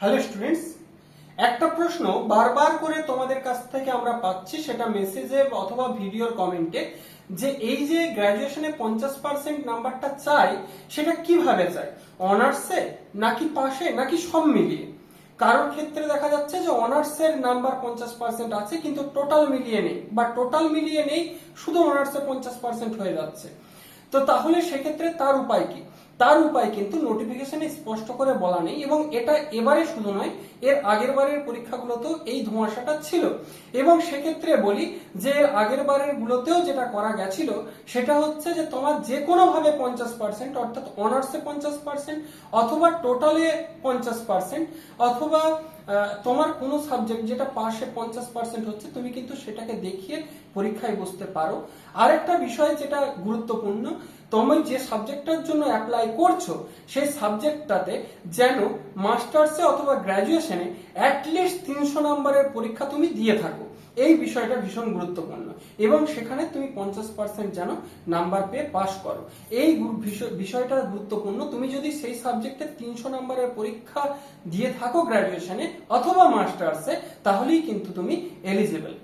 Hello students একটা প্রশ্ন বারবার করে তোমাদের কাছ থেকে আমরা পাচ্ছি, সেটা মেসেজে অথবা ভিডিওর কমেন্টে যে এই যে গ্র্যাজুয়েশনে পঞ্চাশ পার্সেন্ট নাম্বারটা চাই, সেটা কীভাবে চাই? অনার্সে নাকি পাশে? নাকি সব মিলিয়ে? কারোর ক্ষেত্রে দেখা যাচ্ছে যে অনার্সের নাম্বার পঞ্চাশ পার্সেন্ট আছে, কিন্তু টোটাল মিলিয়ে নেই, বা টোটাল মিলিয়ে নেই, শুধু অনার্সে পঞ্চাশ পার্সেন্ট হয়ে যাচ্ছে। তো তাহলে সেক্ষেত্রে তার উপায় কি? তার উপায় কিন্তু নোটিফিকেশনে স্পষ্ট করে বলা নেই এবং এটা এবারে শুধু নয়, এর আগের বারের পরীক্ষাগুলোতেও এই ধোঁয়াশাটা ছিল। এবং সেক্ষেত্রে বলি যে এর আগের বারের গুলোতেও যেটা করা গেছিল, সেটা হচ্ছে যে তোমার যে কোনোভাবে পঞ্চাশ পার্সেন্ট অর্থাৎ অনার্সে পঞ্চাশ পার্সেন্ট অথবা টোটালে পঞ্চাশ পার্সেন্ট অথবা তোমার কোনো সাবজেক্ট যেটা পাশে পঞ্চাশ পার্সেন্ট হচ্ছে, তুমি কিন্তু সেটাকে দেখিয়ে পরীক্ষায় বসতে পারো। আরেকটা বিষয় যেটা গুরুত্বপূর্ণ, তুমি যে সাবজেক্টটার জন্য অ্যাপ্লাই করছ, সেই সাবজেক্টটাতে যেন মাস্টার্সে অথবা গ্র্যাজুয়েশনে অ্যাটলিস্ট তিনশো নম্বরের পরীক্ষা তুমি দিয়ে থাকো। এই বিষয়টা ভীষণ গুরুত্বপূর্ণ। এবং সেখানে তুমি পঞ্চাশ পার্সেন্ট যেন নাম্বার পেয়ে পাস করো। এই বিষয়টা গুরুত্বপূর্ণ। তুমি যদি সেই সাবজেক্টে তিনশো নাম্বারের পরীক্ষা দিয়ে থাকো গ্র্যাজুয়েশনে অথবা মাস্টার্সে তাহলেই কিন্তু তুমি এলিজিবল